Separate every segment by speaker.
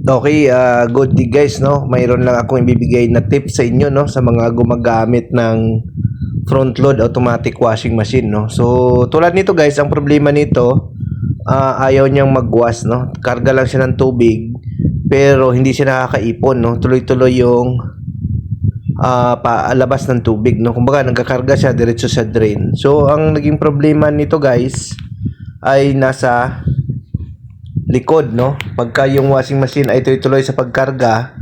Speaker 1: Okay, ah good day guys, no? Mayroon lang akong ibibigay na tip sa inyo, no? Sa mga gumagamit ng front load automatic washing machine, no? So, tulad nito guys, ang problema nito, ah, ayaw niyang magwash, no? Karga lang siya ng tubig, pero hindi siya nakakaipon, no? Tuloy-tuloy yung ah paalabas ng tubig, no? Kumbaga, nagkakarga siya diretso sa drain. So, ang naging problema nito guys, ay nasa likod, no? Pagka yung washing machine ay tuloy-tuloy sa pagkarga,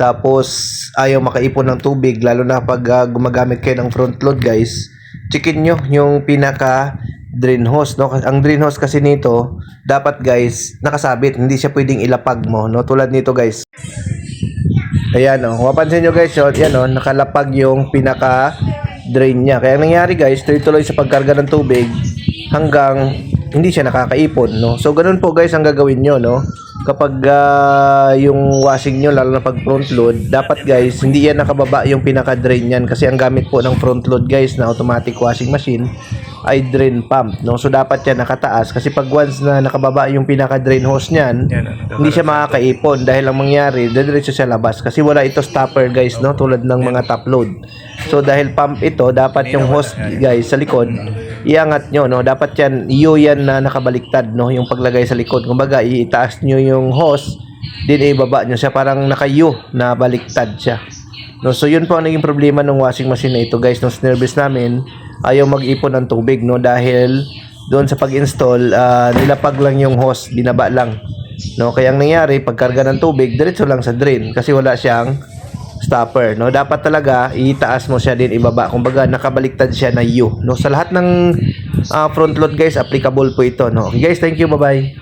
Speaker 1: tapos ayaw makaipon ng tubig, lalo na pag ah, gumagamit kayo ng front load, guys, checkin nyo yung pinaka drain hose, no? Ang drain hose kasi nito, dapat guys, nakasabit, hindi siya pwedeng ilapag mo, no? Tulad nito, guys. Ayan, oh. Mapansin nyo guys, yun, yan, oh, nakalapag yung pinaka drain niya. Kaya ang nangyari guys, tuloy-tuloy sa pagkarga ng tubig hanggang hindi siya nakakaipon, no? So, ganun po guys ang gagawin nyo, no? Kapag ah, yung washing nyo, lalo na pag front load, dapat guys, hindi yan nakababa yung pinaka-drain yan. Kasi ang gamit po ng front load guys na automatic washing machine ay drain pump, no? So, dapat yan nakataas. Kasi pag once na nakababa yung pinaka-drain hose niyan,
Speaker 2: Yan, ano,
Speaker 1: hindi siya makakaipon dahil ang mangyari, diretso siya labas. Kasi wala ito stopper guys, no? Tulad ng mga top load. So, dahil pump ito, dapat yung hose guys sa likod, iangat nyo, no? Dapat yan, iyo yan na nakabaliktad, no? Yung paglagay sa likod. Kumbaga, itaas nyo yung hose, din ibaba nyo siya. Parang nakayo na baliktad siya. No, so yun po ang naging problema ng washing machine na ito guys. Nung sinervice namin, ayaw mag-ipon ng tubig no dahil doon sa pag-install, ah, nilapag lang yung hose, binaba lang. No, kaya ang nangyari, pagkarga ng tubig, diretso lang sa drain kasi wala siyang stopper, no? Dapat talaga itaas mo siya din ibaba. Kumbaga nakabaliktad siya na U, no? Sa lahat ng ah, front load guys, applicable po ito, no? Guys, thank you, bye-bye.